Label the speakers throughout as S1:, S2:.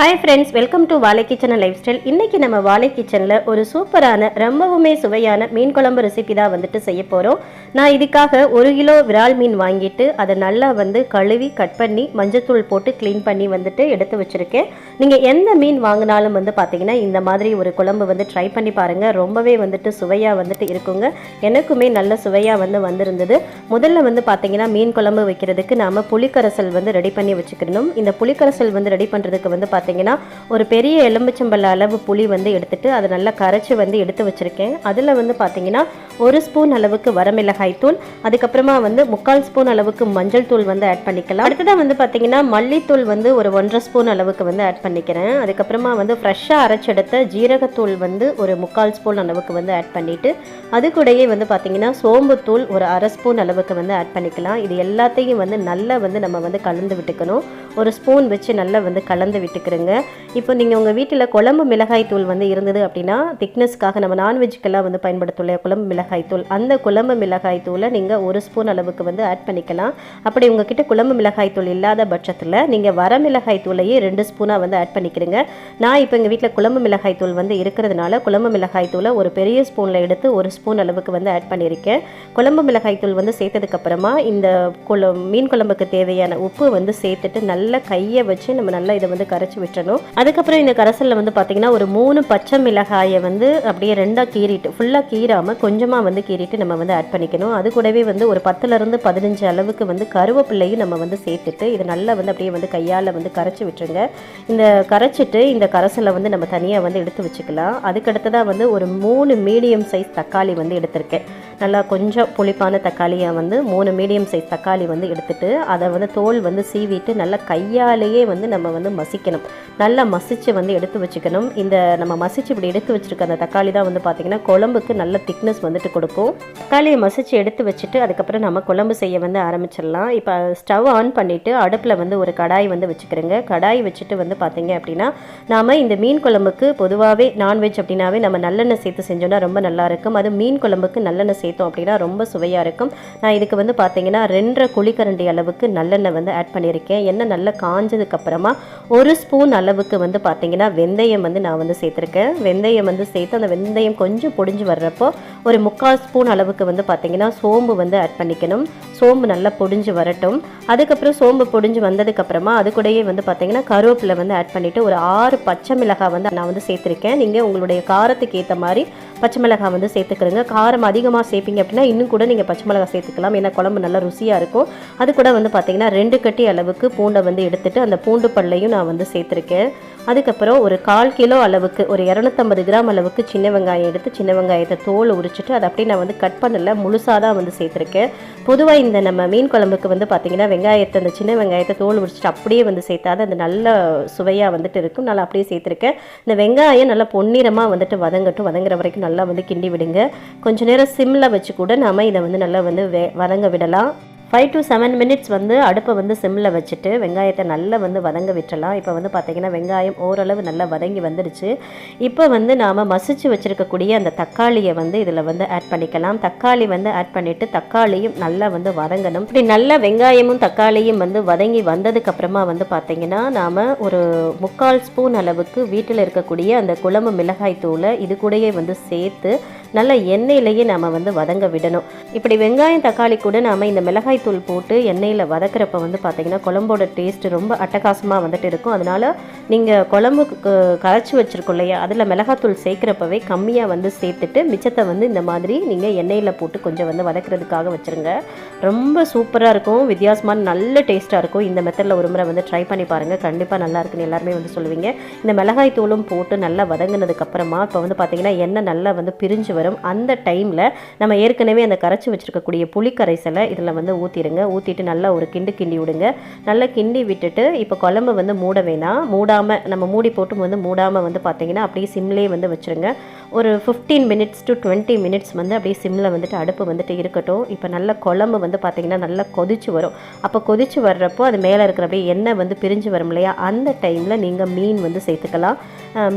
S1: Hi friends welcome to Vazhai kitchen lifestyle இன்றைக்கி நம்ம வாழை கிச்சனில் ஒரு சூப்பரான ரொம்பவுமே சுவையான மீன் குழம்பு ரெசிபி தான் வந்துட்டு செய்ய போகிறோம் நான் இதுக்காக ஒரு கிலோ விரால் மீன் வாங்கிட்டு அதை நல்லா வந்து கழுவி கட் பண்ணி மஞ்சத்தூள் போட்டு க்ளீன் பண்ணி வந்துட்டு எடுத்து வச்சுருக்கேன். நீங்கள் எந்த மீன் வாங்கினாலும் வந்து பார்த்தீங்கன்னா இந்த மாதிரி ஒரு குழம்பு வந்து ட்ரை பண்ணி பாருங்கள் ரொம்பவே வந்துட்டு சுவையாக வந்துட்டு இருக்குங்க. எனக்குமே நல்ல சுவையாக வந்து வந்திருந்தது. முதல்ல வந்து பார்த்தீங்கன்னா மீன் குழம்பு வைக்கிறதுக்கு நாம் புளிக்கரைசல் வந்து ரெடி பண்ணி வச்சுக்கணும். இந்த புளிக்கரைசல் வந்து ரெடி பண்ணுறதுக்கு வந்து பார்த்தீங்கன்னா ஒரு பெரிய எலும்புச்சம்பழ அளவு புளி வந்து எடுத்துட்டு அதை நல்லா கரைச்சி வந்து எடுத்து வச்சுருக்கேன். அதில் வந்து பார்த்தீங்கன்னா ஒரு ஸ்பூன் அளவுக்கு வரமிளகாய் தூள் அதுக்கப்புறமா வந்து முக்கால் ஸ்பூன் அளவுக்கு மஞ்சள் தூள் வந்து ஆட் பண்ணிக்கலாம். அடுத்ததாக வந்து பார்த்தீங்கன்னா மல்லித்தூள் வந்து ஒரு ஒன்றரை ஸ்பூன் அளவுக்கு வந்து ஆட் பண்ணிக்கிறேன். அதுக்கப்புறமா வந்து ஃப்ரெஷ்ஷாக அரைச்செடுத்த ஜீரகத்தூள் வந்து ஒரு முக்கால் ஸ்பூன் அளவுக்கு வந்து ஆட் பண்ணிவிட்டு அது கூடயே வந்து பார்த்தீங்கன்னா சோம்புத்தூள் ஒரு அரை ஸ்பூன் அளவுக்கு வந்து ஆட் பண்ணிக்கலாம். இது எல்லாத்தையும் வந்து நல்லா வந்து நம்ம வந்து கலந்து விட்டுக்கணும். ஒரு ஸ்பூன் வச்சு நல்லா வந்து கலந்து விட்டுக்கிறோங்க. இப்போ நீங்கள் உங்கள் வீட்டில் குழம்பு மிளகாய் தூள் வந்து இருந்தது அப்படின்னா திக்னஸ்க்காக நம்ம நான்வெஜ்க்கெல்லாம் வந்து பயன்படுத்தல குழம்பு மிளகாய் தூள். அந்த குழம்பு மிளகாய் தூளை நீங்கள் ஒரு ஸ்பூன் அளவுக்கு வந்து ஆட் பண்ணிக்கலாம். அப்படி உங்ககிட்ட குழம்பு மிளகாய் தூள் இல்லாத பட்சத்தில் நீங்கள் வர மிளகாய் தூளையே ரெண்டு ஸ்பூனாக வந்து ஆட் பண்ணிக்கிறீங்க. நான் இப்போ எங்கள் வீட்டில் குழம்பு மிளகாய் தூள் வந்து இருக்கிறதுனால குழம்பு மிளகாய் தூளை ஒரு பெரிய ஸ்பூனில் எடுத்து ஒரு ஸ்பூன் அளவுக்கு வந்து ஆட் பண்ணியிருக்கேன். குழம்பு மிளகாய் தூள் வந்து சேர்த்ததுக்கப்புறமா இந்த குழ மீன் குழம்புக்கு தேவையான உப்பு வந்து சேர்த்துட்டு நல்லா நல்லா கையை வச்சு நம்ம நல்லா இதை வந்து கரைச்சி விட்டுறணும். அதுக்கப்புறம் இந்த கரைசலில் வந்து பார்த்தீங்கன்னா ஒரு மூணு பச்சை மிளகாயை வந்து அப்படியே ரெண்டாக கீறிட்டு ஃபுல்லாக கீறாமல் கொஞ்சமாக வந்து கீறிட்டு நம்ம வந்து ஆட் பண்ணிக்கணும். அது கூடவே வந்து ஒரு பத்துலேருந்து பதினஞ்சு அளவுக்கு வந்து கருவேப்பிள்ளையும் நம்ம வந்து சேர்த்துட்டு இது நல்லா வந்து அப்படியே வந்து கையால் வந்து கரைச்சி விட்டுருங்க. இந்த கரைச்சிட்டு இந்த கரைசலை வந்து நம்ம தனியாக வந்து எடுத்து வச்சுக்கலாம். அதுக்கடுத்ததாக வந்து ஒரு மூணு மீடியம் சைஸ் தக்காளி வந்து எடுத்திருக்கேன். நல்லா கொஞ்சம் புளிப்பான தக்காளியை வந்து மூணு மீடியம் சைஸ் தக்காளி வந்து எடுத்துட்டு அதை வந்து தோல் வந்து சீவிட்டு நல்லா கையாலேயே வந்து நம்ம வந்து மசிக்கணும். நல்லா மசித்து வந்து எடுத்து வச்சுக்கணும். இந்த நம்ம மசிச்சு இப்படி எடுத்து வச்சுருக்க அந்த தக்காளி தான் வந்து பார்த்திங்கன்னா குழம்புக்கு நல்ல திக்னஸ் வந்துட்டு கொடுக்கும். தக்காளியை மசித்து எடுத்து வச்சுட்டு அதுக்கப்புறம் நம்ம குழம்பு செய்ய வந்து ஆரம்பிச்சிடலாம். இப்போ ஸ்டவ் ஆன் பண்ணிவிட்டு அடுப்பில் வந்து ஒரு கடாய் வந்து வச்சுக்கிறேங்க. கடாய் வச்சுட்டு வந்து பார்த்தீங்க அப்படின்னா நாம் இந்த மீன் குழம்புக்கு பொதுவாகவே நான்வெஜ் அப்படின்னாவே நம்ம நல்லெண்ணெய் சேர்த்து செஞ்சோன்னா ரொம்ப நல்லா இருக்கும். அது மீன் குழம்புக்கு நல்லெண்ணெய் சேர்த்தோம் அப்படின்னா ரொம்ப சுவையாக இருக்கும். நான் இதுக்கு வந்து பார்த்தீங்கன்னா ரெண்டரை குழிக்கரண்டி அளவுக்கு நல்லெண்ணெய் வந்து ஆட் பண்ணியிருக்கேன். எண்ணெய் நல்லா காஞ்சதுக்கப்புறமா ஒரு ஸ்பூன் அளவுக்கு வந்து பார்த்தீங்கன்னா வெந்தயம் வந்து நான் வந்து சேர்த்துருக்கேன். வெந்தயம் வந்து சேர்த்து அந்த வெந்தயம் கொஞ்சம் பொடிஞ்சு வர்றப்போ ஒரு முக்கால் ஸ்பூன் அளவுக்கு வந்து பார்த்தீங்கன்னா சோம்பு வந்து ஆட் பண்ணிக்கணும். சோம்பு நல்லா பொடிஞ்சு வரட்டும். அதுக்கப்புறம் சோம்பு பொடிஞ்சு வந்ததுக்கப்புறமா அது கூடயே வந்து பார்த்தீங்கன்னா கருவேப்பிலை வந்து ஆட் பண்ணிவிட்டு ஒரு ஆறு பச்சை மிளகாய் வந்து நான் வந்து சேர்த்துருக்கேன். நீங்கள் உங்களுடைய காரத்துக்கு ஏற்ற மாதிரி பச்சை மிளகாய் வந்து சேர்த்துக்கிறங்க. காரம் அதிகமாக சேர்ப்பீங்க அப்படின்னா இன்னும் கூட நீங்கள் பச்சை மிளகாய் சேர்த்துக்கலாம். ஏன்னா குழம்பு நல்லா ருசியாக இருக்கும். அது கூட வந்து பார்த்தீங்கன்னா ரெண்டு கட்டி அளவுக்கு பூண்டை வந்து எடுத்துட்டு அந்த பூண்டு பல்லையும் நான் வந்து சேர்த்துருக்கேன். அதுக்கப்புறம் ஒரு கால் கிலோ அளவுக்கு ஒரு இரநூத்தம்பது கிராம் அளவுக்கு சின்ன வெங்காயம் எடுத்து சின்ன வெங்காயத்தை தோல் உரிச்சிட்டு அதை அப்படியே நான் வந்து கட் பண்ணல முழுசாக தான் வந்து சேர்த்துருக்கேன். பொதுவாக இந்த நம்ம மீன் குழம்புக்கு வந்து பார்த்திங்கன்னா வெங்காயத்தை அந்த சின்ன வெங்காயத்தை தோல் உரிச்சிட்டு அப்படியே வந்து சேர்த்தாது அந்த நல்ல சுவையாக வந்துட்டு இருக்கும். நல்லா அப்படியே சேர்த்துருக்கேன். இந்த வெங்காயம் நல்லா பொன்னிறமாக வந்துட்டு வதங்கட்டும். வதங்குற வரைக்கும் நல்லா வந்து கிண்டி விடுங்க. கொஞ்ச நேரம் சிம்மில் வச்சு கூட நாம் இதை வந்து நல்லா வந்து வே வதங்க விடலாம். ஃபைவ் டு செவன் மினிட்ஸ் வந்து அடுப்பை வந்து சிம்மில் வச்சுட்டு வெங்காயத்தை நல்லா வந்து வதங்க விட்டுறலாம். இப்போ வந்து பார்த்திங்கன்னா வெங்காயம் ஓரளவு நல்லா வதங்கி வந்துடுச்சு. இப்போ வந்து நாம் மசிச்சு வச்சுருக்கக்கூடிய அந்த தக்காளியை வந்து இதில் வந்து ஆட் பண்ணிக்கலாம். தக்காளி வந்து ஆட் பண்ணிவிட்டு தக்காளியும் நல்லா வந்து வதங்கணும். இப்படி நல்லா வெங்காயமும் தக்காளியும் வந்து வதங்கி வந்ததுக்கப்புறமா வந்து பார்த்திங்கன்னா நாம் ஒரு முக்கால் ஸ்பூன் அளவுக்கு வீட்டில் இருக்கக்கூடிய அந்த குழம்பு மிளகாய் தூளை இது கூடயே வந்து சேர்த்து நல்ல எண்ணெயிலேயே நாம் வந்து வதங்க விடணும். இப்படி வெங்காயம் தக்காளி கூட நாம் இந்த மிளகாய் தூள் போட்டு எண்ணெயில் வதக்கிறப்ப வந்து பார்த்திங்கன்னா குழம்போட டேஸ்ட் ரொம்ப அட்டகாசமாக வந்துட்டு இருக்கும். அதனால் நீங்கள் குழம்புக்கு கரைச்சி வச்சுருக்கோம் இல்லையா அதில் மிளகாத்தூள் சேர்க்குறப்பவே கம்மியாக வந்து சேர்த்துட்டு மிச்சத்தை வந்து இந்த மாதிரி நீங்கள் எண்ணெயில் போட்டு கொஞ்சம் வந்து வதக்கிறதுக்காக வச்சுருங்க. ரொம்ப சூப்பராக இருக்கும் வித்தியாசமான நல்ல டேஸ்ட்டாக இருக்கும். இந்த மெத்தடில் ஒரு முறை வந்து ட்ரை பண்ணி பாருங்கள் கண்டிப்பாக நல்லா இருக்குன்னு எல்லாருமே வந்து சொல்லுவீங்க. இந்த மிளகாய் தூளும் போட்டு நல்லா வதங்கினதுக்கப்புறமா இப்போ வந்து பார்த்திங்கன்னா எண்ணெய் நல்லா வந்து பிரிஞ்சு வரும். அந்த டைமில் நம்ம ஏற்கனவே அந்த கரைச்சி வச்சுருக்கக்கூடிய புளி கரைசலை இதில் வந்து ஊற்றிடுங்க ஊற்றிட்டு நல்லா ஒரு கிண்டு கிண்டி விடுங்க. நல்லா கிண்டி விட்டுட்டு இப்போ குழம்பு வந்து மூட வேணாம். மூடாமல் நம்ம மூடி போட்டு வந்து மூடாமல் வந்து பார்த்தீங்கன்னா அப்படியே சிம்லேயே வந்து வச்சுருங்க. ஒரு fifteen minutes to twenty minutes வந்து அப்படியே சிம்மில் வந்துட்டு அடுப்பு வந்துட்டு இருக்கட்டும். இப்போ நல்ல குழம்பு வந்து பார்த்திங்கன்னா நல்லா கொதிச்சு வரும். அப்போ கொதிச்சு வர்றப்போ அது மேலே இருக்கிற அப்படியே எண்ணெய் வந்து பிரிஞ்சு வரும் இல்லையா? அந்த டைமில் நீங்கள் மீன் வந்து சேர்த்துக்கலாம்.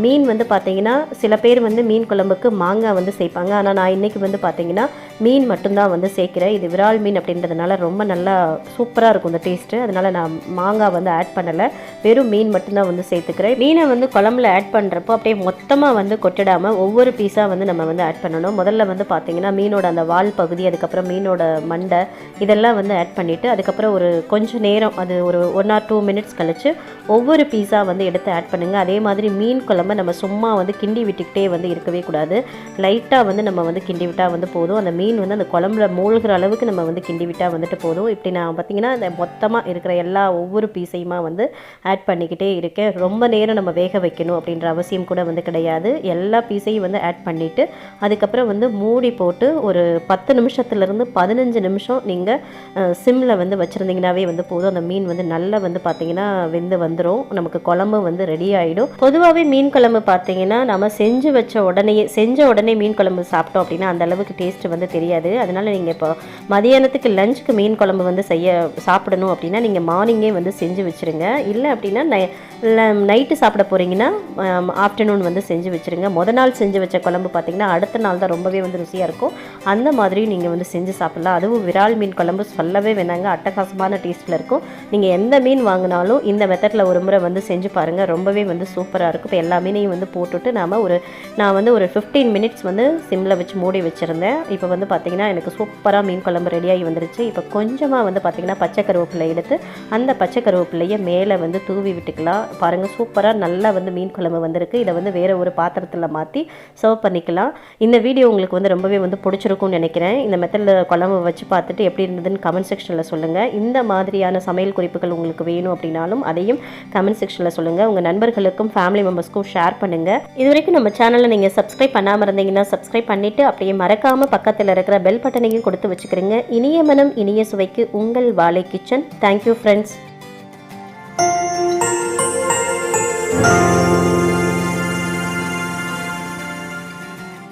S1: மீன் வந்து பார்த்தீங்கன்னா சில பேர் வந்து மீன் குழம்புக்கு மாங்காய் வந்து சேர்ப்பாங்க. பண்ணிப்பாங்க ஆனால் நான் இன்றைக்கி வந்து பார்த்தீங்கன்னா மீன் மட்டும்தான் வந்து சேர்க்குறேன். இது விரால் மீன் அப்படின்றதுனால ரொம்ப நல்லா சூப்பராக இருக்கும் இந்த டேஸ்ட்டு அதனால் நான் மாங்காய் வந்து ஆட் பண்ணலை. வெறும் மீன் மட்டும்தான் வந்து சேர்த்துக்கிறேன். மீனை வந்து குழம்புல ஆட் பண்ணுறப்போ அப்படியே மொத்தமாக வந்து கொட்டிடாமல் ஒவ்வொரு பீஸாக வந்து நம்ம வந்து ஆட் பண்ணணும். முதல்ல வந்து பார்த்தீங்கன்னா மீனோட அந்த வால் பகுதி அதுக்கப்புறம் மீனோட மண்டை இதெல்லாம் வந்து ஆட் பண்ணிவிட்டு அதுக்கப்புறம் ஒரு கொஞ்சம் நேரம் அது ஒரு ஒன் ஆர் டூ மினிட்ஸ் கழித்து ஒவ்வொரு பீஸாக வந்து எடுத்து ஆட் பண்ணுங்கள் அதே மாதிரி மீன் குழம்பு நம்ம சும்மா வந்து கிண்டி விட்டுக்கிட்டே வந்து இருக்கவே கூடாது. லைட்டாக வந்து நம்ம வந்து கிண்டி விட்டால் வந்து போதும். அந்த மீன் வந்து அந்த குழம்புல மூழ்கிற அளவுக்கு நம்ம வந்து கிண்டி விட்டால் வந்துட்டு போதும். இப்படி நான் பார்த்தீங்கன்னா இந்த மொத்தமாக இருக்கிற எல்லா ஒவ்வொரு பீஸையுமா வந்து ஆட் பண்ணிக்கிட்டே இருக்கேன். ரொம்ப நேரம் நம்ம வேக வைக்கணும் அப்படின்ற அவசியம் கூட வந்து கிடையாது. எல்லா பீஸையும் வந்து ஆட் பண்ணிவிட்டு அதுக்கப்புறம் வந்து மூடி போட்டு ஒரு பத்து நிமிஷத்துலேருந்து பதினஞ்சு நிமிஷம் நீங்கள் சிம்மில் வந்து வச்சுருந்தீங்கனாவே வந்து போதும். அந்த மீன் வந்து நல்லா வந்து பார்த்தீங்கன்னா வெந்து வந்துடும் நமக்கு குழம்பு வந்து ரெடி ஆகிடும் பொதுவாகவே மீன் குழம்பு பார்த்தீங்கன்னா நம்ம செஞ்சு வச்ச உடனே செஞ்ச உடனே மீன் குழம்பு சாப்பிட்டோம் அப்படின்னா அந்த அளவுக்கு டேஸ்ட் வந்து தெரியாது. அதனால நீங்கள் இப்போ மதியானத்துக்கு லஞ்சுக்கு மீன் குழம்பு வந்து செய்ய சாப்பிடணும் அப்படின்னா நீங்கள் மார்னிங்கே வந்து செஞ்சு வச்சுருங்க. இல்லை அப்படின்னா நை நைட்டு சாப்பிட போகிறீங்கன்னா ஆஃப்டர்நூன் வந்து செஞ்சு வச்சுருங்க. முத நாள் செஞ்சு வச்ச குழம்பு பார்த்தீங்கன்னா அடுத்த நாள் தான் ரொம்பவே வந்து ருசியாக இருக்கும். அந்த மாதிரியும் நீங்கள் வந்து செஞ்சு சாப்பிட்லாம். அதுவும் விரால் மீன் குழம்பு சொல்லவே வேணாங்க. அட்டகாசமான டேஸ்ட்டில் இருக்கும். நீங்கள் எந்த மீன் வாங்கினாலும் இந்த மெத்தடில் ஒரு முறை வந்து செஞ்சு பாருங்கள் ரொம்பவே வந்து சூப்பராக இருக்கும். இப்போ எல்லா மீனையும் வந்து போட்டுட்டு நாம் ஒரு நான் வந்து ஒரு ஃபிஃப்டீன் மினிட்ஸ் வந்து சிம்மில் வச்சு மூடி வச்சுருந்தேன். இப்போ வந்து பார்த்திங்கன்னா எனக்கு சூப்பராக மீன் குழம்பு ரெடியாகி வந்துருச்சு. இப்போ கொஞ்சமாக வந்து பார்த்திங்கன்னா பச்சை கருவேப்பிலை எடுத்து அந்த பச்சை கருவேப்பிலையை மேலே வந்து தூவி விட்டுக்கலாம். பாருங்கள் சூப்பராக நல்லா வந்து மீன் குழம்பு வந்திருக்கு. இதை வந்து வேறு ஒரு பாத்திரத்தில் மாற்றி சர்வ் பண்ணிக்கலாம். இந்த வீடியோ உங்களுக்கு வந்து ரொம்பவே வந்து பிடிச்சிருக்கும்னு நினைக்கிறேன். இந்த மெத்தடில் குழம்பு வச்சு பார்த்துட்டு எப்படி இருந்ததுன்னு கமெண்ட் செக்ஷனில் சொல்லுங்கள் இந்த மாதிரியான சமையல் குறிப்புகள் உங்களுக்கு வேணும் அப்படின்னாலும் அதையும் கமெண்ட் செக்ஷனில் சொல்லுங்கள் உங்கள் நண்பர்களுக்கும் ஃபேமிலி மெம்பர்ஸ்க்கும் ஷேர் பண்ணுங்கள் இது வரைக்கும் நம்ம சேனலை நீங்கள் சப்ஸ்கிரைப் பண்ணாமல் இருந்தீங்கன்னா சப்ஸ்கிரைப் பண்ணிவிட்டு அப்படியே மறக்காமல் பக்கத்தில் இருக்கிற பெல் பட்டனையும் கொடுத்து வச்சுக்கிறீங்க. இனிய மனம் இனிய சுவைக்கு உங்கள் வாழை கிச்சன். Thank you friends